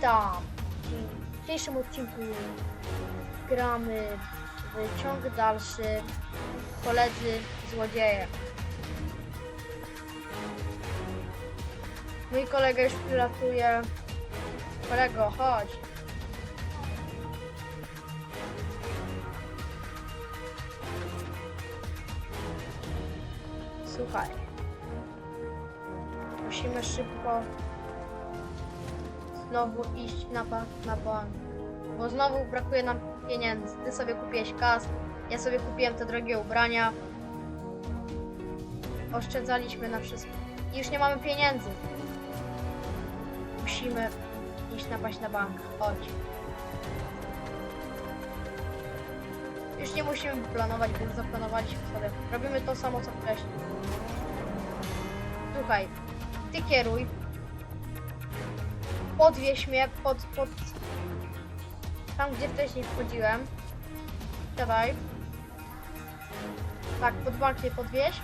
Witam! W dzisiejszym odcinku gramy w ciąg dalszy Koledzy Złodzieje. Mój kolega już przylatuje. Kolego, chodź. Słuchaj. Musimy szybko znowu iść na, ba- na bank. Bo znowu brakuje nam pieniędzy. Ty sobie kupiłeś kask, ja sobie kupiłem te drogie ubrania. Oszczędzaliśmy na wszystko. I już nie mamy pieniędzy. Musimy iść napaść na bank. Chodź. Już nie musimy planować, bo już zaplanowaliśmy sobie. Robimy to samo co wcześniej. Słuchaj, ty kieruj. Podwieź mnie pod, pod... Tam, gdzie wcześniej wchodziłem. Siadaj. Tak, pod bank mnie podwieź.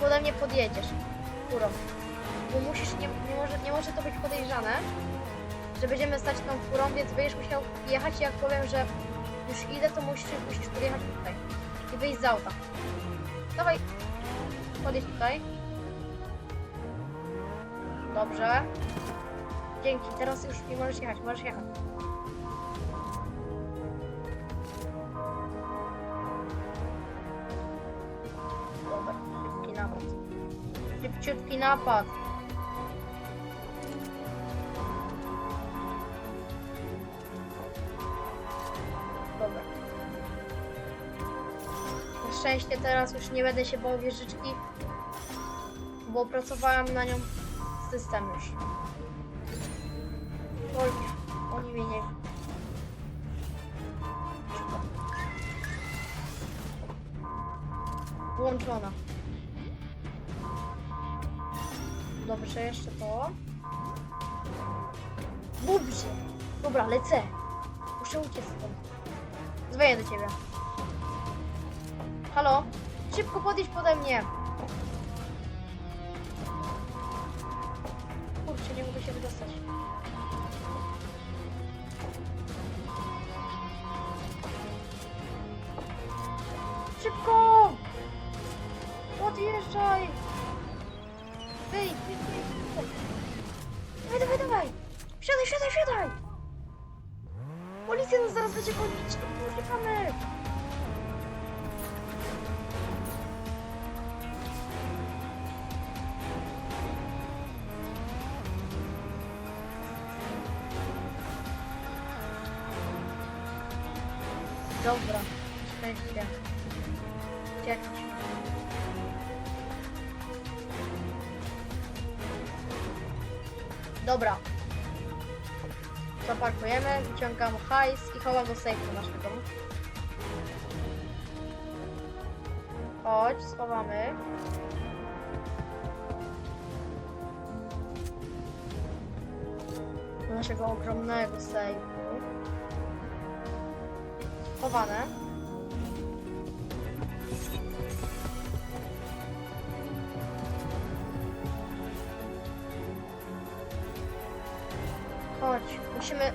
Pode mnie podjedziesz. Furą. Bo musisz, nie, nie, może, nie może to być podejrzane, że będziemy stać tą furą, więc będziesz musiał jechać jak powiem, że już idę, to musisz, musisz podjechać tutaj. I wyjść z auta. Dawaj. Podjedź tutaj. Dobrze. Dzięki, teraz już nie możesz jechać, możesz jechać. Dobra, szybki napad. Szybciutki napad. Dobra. Szczęście teraz już nie będę się bał wieżyczki, bo opracowałem na nią system już. Oj, oni mnie nie... Włączona. Dobrze, jeszcze to. Dobrze. Dobra, lecę. Muszę uciec stąd. Dzwonię do ciebie. Halo? Szybko podjedź pode mnie. Wsiadaj, wsiadaj! Policja nas zaraz będzie gonić! Uciekamy! Dobra, szczęście. Uciekć. Dobra. Zaparkujemy, wyciągam hajs i chowam do sejfu naszego. Chodź, schowamy. Do naszego ogromnego sejfu. Chowane. Chodź, musimy...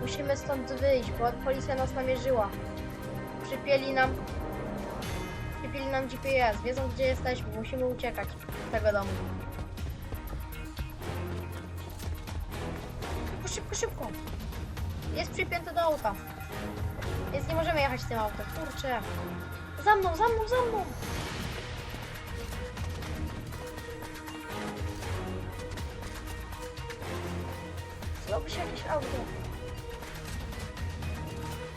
Musimy stąd wyjść, bo policja nas namierzyła. Przypieli nam... Przypieli nam GPS, wiedzą gdzie jesteśmy, musimy uciekać z tego domu. Szybko, szybko, szybko! Jest przypięty do auta. Więc nie możemy jechać tym autem, kurczę. Za mną, za mną, za mną! Się jakieś auto.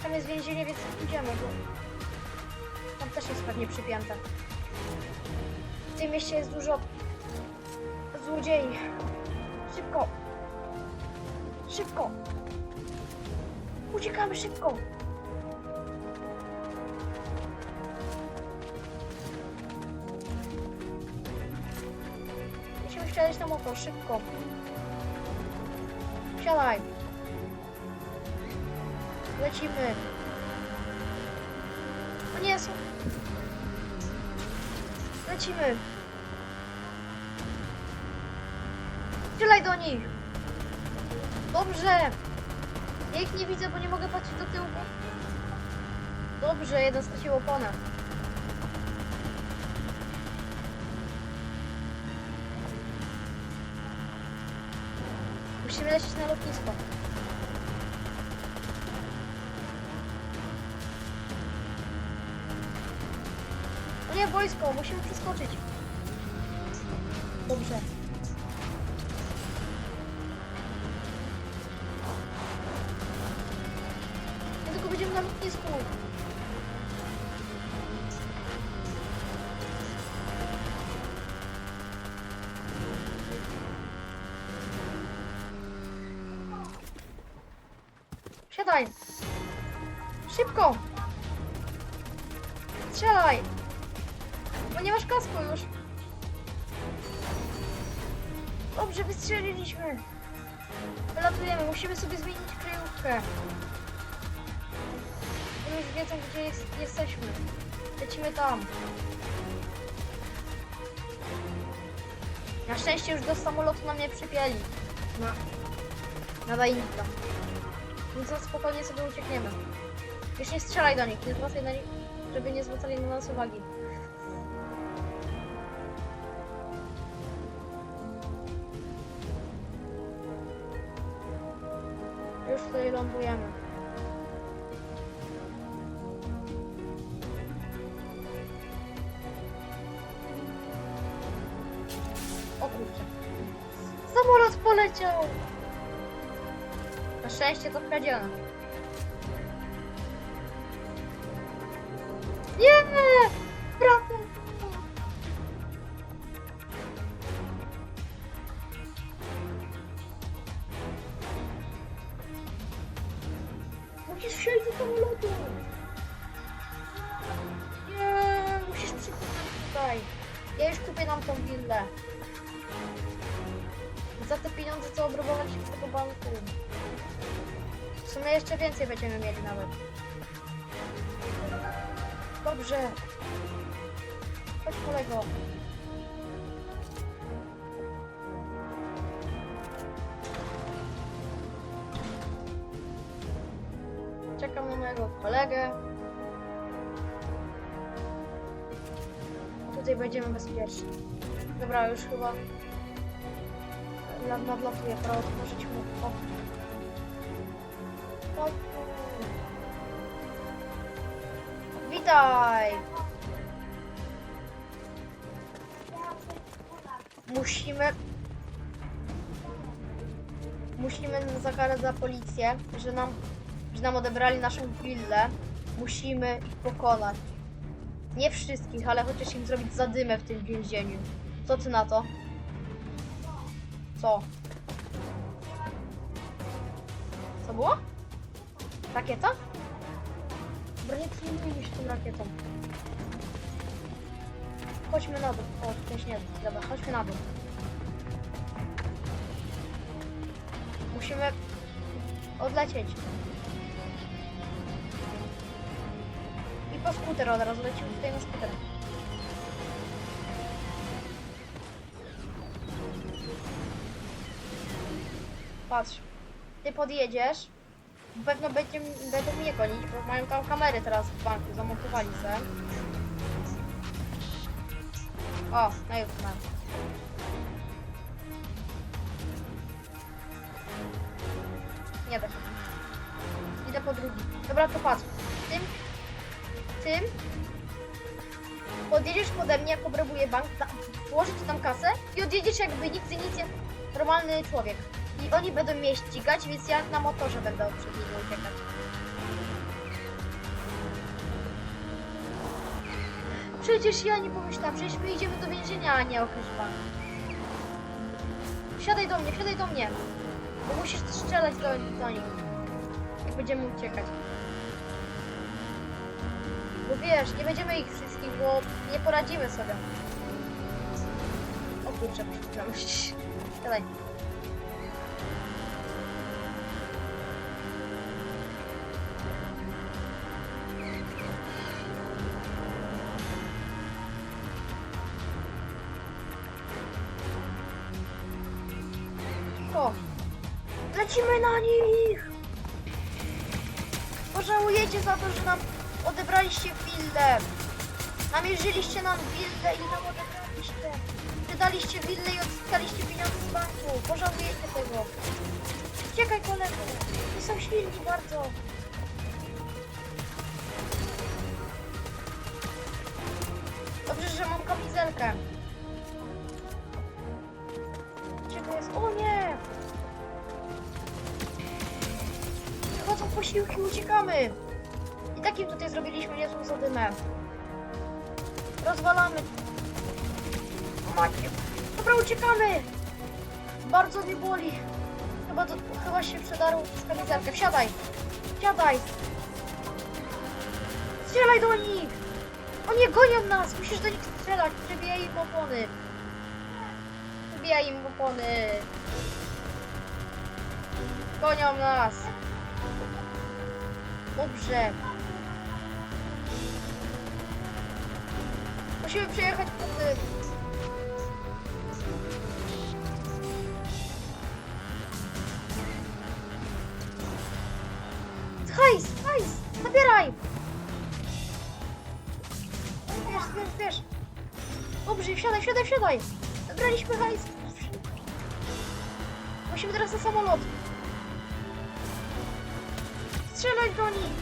Tam jest więzienie, więc idziemy, bo tam też jest pewnie przypięte. W tym mieście jest dużo złodziei. Szybko! Szybko! Uciekamy szybko! Musimy wsiadać na motor, szybko! Wsiadaj! Lecimy! O nie, są... Lecimy! Strzelaj do nich! Dobrze! Ja ich nie widzę, bo nie mogę patrzeć do tyłu. Dobrze, jeden stracił oponę. Musimy lecieć na lotnisko. O nie, wojsko, musimy przeskoczyć. Dobrze. Siadaj! Szybko! Strzelaj! Bo nie masz kasku już. Dobrze, wystrzeliliśmy. Wylatujemy, musimy sobie zmienić kryjówkę. Oni już wiedzą, gdzie jest, jesteśmy. Lecimy tam. Na szczęście już do samolotu nam nie przypieli. Na, na dajnika. Więc na spokojnie sobie uciekniemy. Już nie strzelaj do nich, nie zwracaj na nich, żeby nie zwracali na nas uwagi. Już tutaj lądujemy. O kurczę. Samolot poleciał! Szczęście to kradzione. Nie! Brawo! Musisz wsiąść do samolotu! Nie, musisz przyjechać tutaj. Ja już kupię nam tą willę. Za te pieniądze, co obrabowaliśmy z tego banku. Sumie jeszcze więcej będziemy mieli nawet. Dobrze. Chodź kolego. Czekam na mojego kolegę. Tutaj będziemy bezpieczni. Dobra, już chyba nad- nadlatuję, pora otworzyć mu okno. Witaj! Musimy... Musimy zakarać za policję, że nam, że nam odebrali naszą willę. Musimy ich pokonać. Nie wszystkich, ale chociaż im zrobić zadymę w tym więzieniu. Co ty na to? Co? Co było? Rakieta? Dobra, nie przyjmujmy się tą rakietą. Chodźmy na dół. O, tutaj śnieg. Dobra, chodźmy na dół. Musimy odlecieć. I po skuter od razu lecimy tutaj na skuter. Patrz. Ty podjedziesz. Pewno będzie, będą mnie gonić, bo mają tam kamery teraz w banku, zamontowali se. O, na już mam. Nie da się. Idę po drugi. Dobra, to patrz. Tym, tym podjedziesz pode mnie, jak obrabuję bank, da, włożyć tam kasę i odjedziesz jakby nigdy nic, jak normalny człowiek. I oni będą mnie ścigać, więc ja na motorze będę przed nimi uciekać. Przecież ja nie pomyślałam, przecież my idziemy do więzienia, a nie określ bank. Siadaj do mnie, siadaj do mnie. Bo musisz strzelać do, do nich. Jak będziemy uciekać. Bo wiesz, nie będziemy ich wszystkich, bo nie poradzimy sobie. O kurczę, przepraszam. Siadaj. Lecimy na nich! Pożałujecie za to, że nam odebraliście willę. Namierzyliście nam willę i nam odebraliście. Wydaliście willę i odzyskaliście pieniądze z banku. Pożałujecie tego. Uciekaj kolego. Nie są silni bardzo. Dobrze, że mam kamizelkę. Gdzie to jest? O nie! Chodzą posiłki, uciekamy! I takim tutaj zrobiliśmy niezłą zadymę. Rozwalamy. O Macie. Dobra, uciekamy! Bardzo mnie boli. Chyba, to, chyba się przedarł z kamizelkę. Wsiadaj! Wsiadaj! Strzelaj do nich! Oni gonią nas! Musisz do nich strzelać! Przebijaj im opony! Przebijaj im opony! Gonią nas! Dobrze! Musimy przejechać po tym! Hajs! Hajs! Zabieraj! Wiesz, wiesz, wiesz. Dobrze, wsiadaj, wsiadaj, wsiadaj. Zabraliśmy hajs. Musimy teraz na samolot. Strzelaj do nich.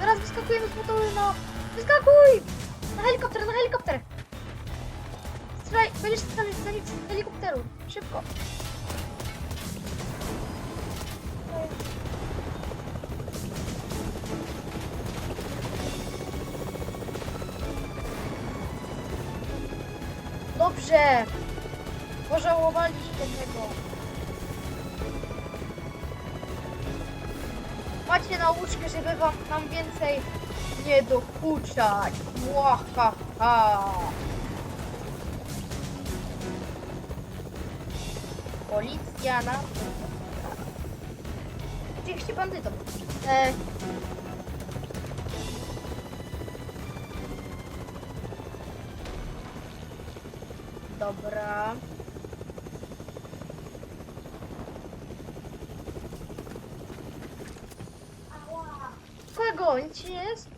Teraz wyskakujemy z motoru na... Wyskakuj! Na helikopter, na helikopter. Strzelaj, będziesz strzelać za nich z helikopteru. Szybko. Dobrze! Pożałowaliście tego. Macie nauczkę, żeby wam nam więcej nie dokuczać. Młahaha. Policja na... Jesteście bandytą. E... Dobra. Nie jest?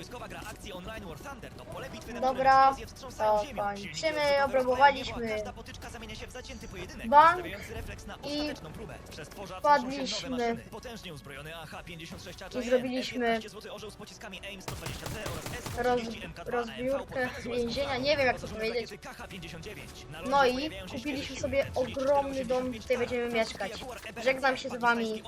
Wojskowa gra akcji online War Thunder to pole bitwy na Dobra, którym wstrząsają to ziemią. kończymy, Silniki obrabowaliśmy rozpalają niebo, a Każda potyczka zamienia się w zacięty pojedynek, bank stawiający refleks na i ostateczną próbę. Przez tworza tworzą się wpadliśmy. nowe maszyny. Potężnie uzbrojony AH-56 I zrobiliśmy F-15 złoty orzeł z pociskami AIM-120C oraz roz, S-30 MK2 rozbiórkę więzienia, nie wiem jak to powiedzieć. rakiety KH-59. Na lądzie No i kupiliśmy sobie silniki, 34 ogromny dom tutaj 85 będziemy mieszkać. Żegnam się z wami.